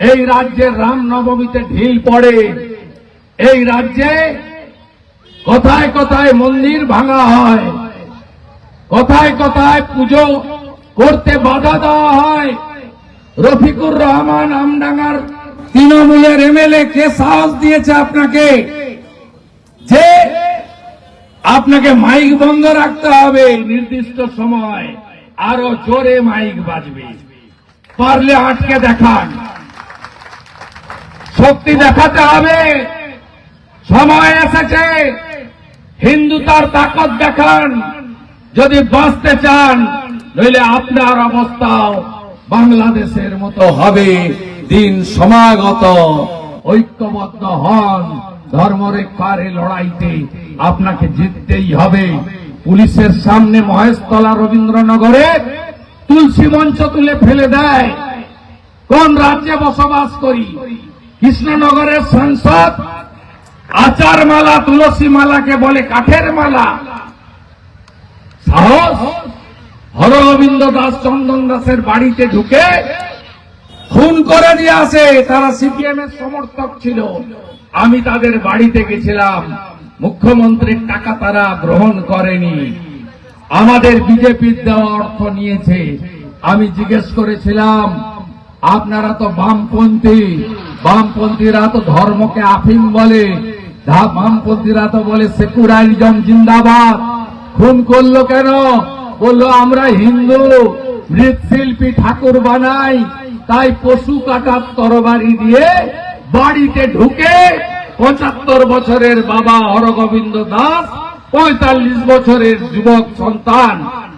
এই রাজ্যের রামনবমীতে ঢিল পড়ে। এই রাজ্যে কোথায় কোথায় মন্দির ভাঙা হয়। কোথায় কোথায় পুজো করতে বাধা দেওয়া হয়। রফিকুর রহমান আমডাঙ্গার তৃণমূলের এমএলএ কে সাহস দিয়েছে আপনাকে? যে আপনাকে মাইক বন্ধ রাখতে হবে নির্দিষ্ট সময়। আরও জোরে মাইক বাজবে। পারলে আটকে দেখান। শক্তি দেখাতে হবে। সময় এসেছে। হিন্দু তার তাকত দেখান। যদি বাঁচতে চান, নইলে আপনার অবস্থাও বাংলাদেশের মতো হবে। দিন সমাগত, ঐক্যবদ্ধ হন। ধর্মরেখার লড়াইতে আপনাকে জিততেই হবে। পুলিশের সামনে মহেশতলা রবীন্দ্রনগরে তুলসী মঞ্চ তুলে ফেলে দেয়। কোন রাজ্যে বসবাস করি? কৃষ্ণনগরের সাংসদ আচার মালা তুলসী মালাকে বলে কাঠের মালা। সাহস? হরগোবিন্দ দাস চন্দন দাসের বাড়িতে ঢুকে খুন করে দিয়ে আসে। তারা সিপিএম এর সমর্থক ছিল। আমি তাদের বাড়িতে গেছিলাম। মুখ্যমন্ত্রীর টাকা তারা গ্রহণ করেনি। আমাদের বিজেপির দেওয়া অর্থ নিয়েছে। আমি জিজ্ঞেস করেছিলাম, আপনারা তো বামপন্থী। বামপন্থীরা তো ধর্মকে আফিম বলে বামপন্থীরা তো বলে সেকুলারিজম জিন্দাবাদ। খুন করল কেন? বলল, আমরা হিন্দু, মৃৎশিল্পী ঠাকুর বানাই, তাই পশু কাটার তরবারি দিয়ে বাড়িতে ঢুকে পঁচাত্তর বছরের বাবা হরগোবিন্দ দাস, পঁয়তাল্লিশ বছরের যুবক সন্তান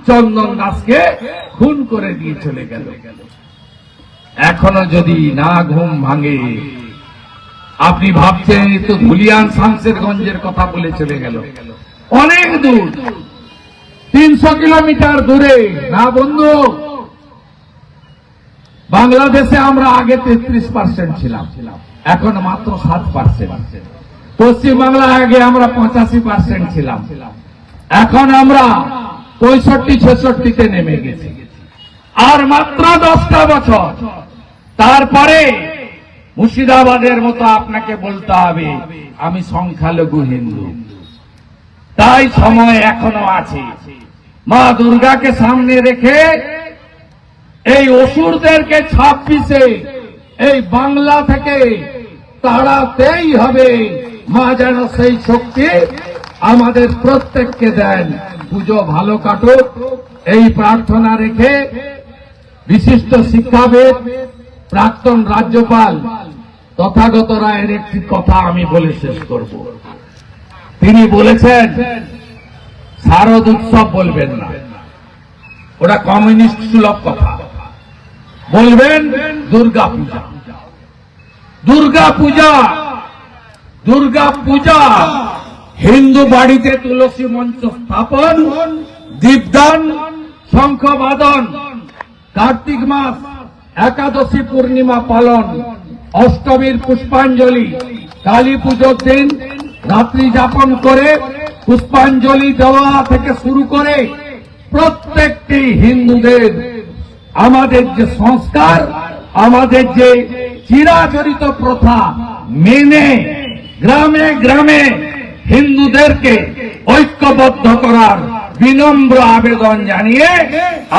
চন্দন দাসকে খুন করে দিয়ে চলে গেল। এখনও যদি না ঘুম ভাঙে, আপনি ভাবছেন তো ধুলিয়ান শামসেরগঞ্জের কথা বলে চলে গেল। অনেক দূর, তিনশো কিলোমিটার দূরে। না বন্ধু, বাংলাদেশে আমরা আগে তেত্রিশ পার্সেন্ট ছিলাম, এখন মাত্র সাত পার্সেন্ট পশ্চিমবাংলা আগে আমরা পঁচাশি পার্সেন্ট ছিলাম, এখন আমরা পঁয়ষট্টি, ছেষট্টিতে নেমে গেছি। আর মাত্র দশটা বছর তারপরে মুর্শিদাবাদের মতো আপনাকে বলতে হবে, আমি সংখ্যালঘু হিন্দু। তাই সময় এখনও আছে। মা দুর্গাকে সামনে রেখে এই অসুরদেরকে ছাব্বিশে এই বাংলা থেকে তাড়াতেই হবে। মা যেন সেই শক্তি আমাদের প্রত্যেককে দেন। পুজো ভালো কাটুক। এই প্রার্থনা রেখে বিশিষ্ট শিক্ষাবিদ প্রাক্তন রাজ্যপাল তথাগত রায়ের একটি কথা আমি বলে শেষ করব। তিনি বলেছেন, শারদ উৎসব বলবেন না। ওটা কমিউনিস্ট সুলভ কথা। বলবেন দুর্গা পূজা। দুর্গা পূজা দুর্গা পূজা, হিন্দু বাড়িতে তুলসী মঞ্চ স্থাপন, দীপদান শঙ্খবাদন কার্তিক মাস একাদশী পূর্ণিমা পালন, অষ্টমীর পুষ্পাঞ্জলি, কালী পুজোর দিন রাত্রি যাপন করে পুষ্পাঞ্জলি দেওয়া থেকে শুরু করে প্রত্যেকটি হিন্দুদের আমাদের যে সংস্কার, আমাদের যে চিরাচরিত প্রথা মেনে গ্রামে গ্রামে হিন্দুদেরকে ঐক্যবদ্ধ করার বিনম্র আবেদন জানিয়ে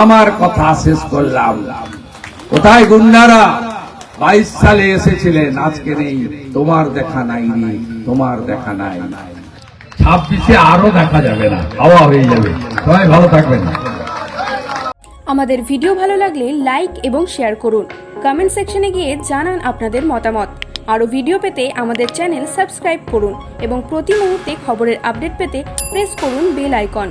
আমার কথা শেষ করলাম। কোথায় গুন্ডারা? বাইশ সালে এসেছিলেন, আজকে নেই। তোমার দেখা নাই রে, তোমার দেখা নাই। ছাব্বিশে আরও দেখা যাবে না, হাওয়া হয়ে যাবে। সবাই ভালো থাকবেন। আমাদের ভিডিও ভালো লাগলে লাইক এবং শেয়ার করুন। কমেন্ট সেকশনে গিয়ে জানান আপনাদের মতামত। আরও ভিডিও পেতে আমাদের চ্যানেল সাবস্ক্রাইব করুন এবং প্রতি মুহূর্তে খবরের আপডেট পেতে প্রেস করুন বেল আইকন।